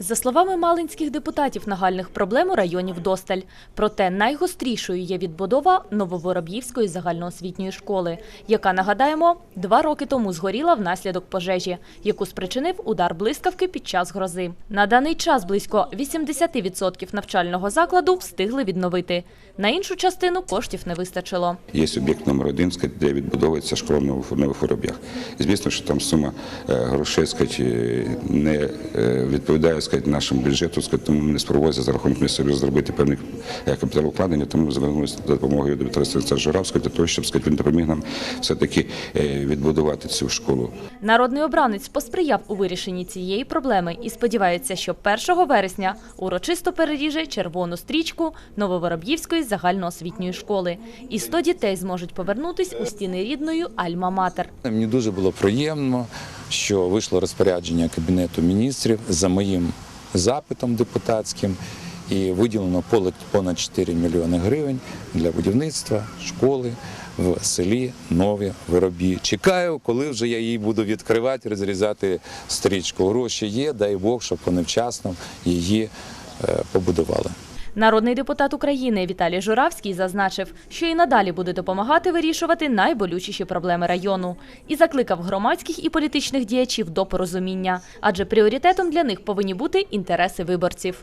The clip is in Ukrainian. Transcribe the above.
За словами малинських депутатів, нагальних проблем у районі вдосталь. Проте найгострішою є відбудова Нововороб'ївської загальноосвітньої школи, яка, нагадаємо, два роки тому згоріла внаслідок пожежі, яку спричинив удар блискавки під час грози. На даний час близько 80% навчального закладу встигли відновити. На іншу частину коштів не вистачило. Є об'єкт номер один, сказать, де відбудовується школа в Новоф- нових вороб'ях. Звісно, що там сума е, грошей не е, відповідає сказать, нашому бюджету, сказать, тому не спробувалися за рахунок місцевих зробити певне е, капіталовкладення, тому звернулися за допомогою до Віталія Журавського для того, щоб сказать, він допоміг нам все-таки е, відбудувати цю школу. Народний обранець посприяв у вирішенні цієї проблеми і сподівається, що 1 вересня урочисто переріже червону стрічку Нововороб'ївської загальноосвітньої школи. І 100 дітей зможуть повернутись у стіни рідної Альма-Матер. Мені дуже було приємно, що вийшло розпорядження Кабінету міністрів за моїм запитом депутатським і виділено понад 4 мільйони гривень для будівництва школи в селі Нові Виробі. Чекаю, коли вже я її буду відкривати, розрізати стрічку. Гроші є, дай Бог, щоб вони вчасно її е, побудували. Народний депутат України Віталій Журавський зазначив, що і надалі буде допомагати вирішувати найболючіші проблеми району і закликав громадських і політичних діячів до порозуміння, адже пріоритетом для них повинні бути інтереси виборців.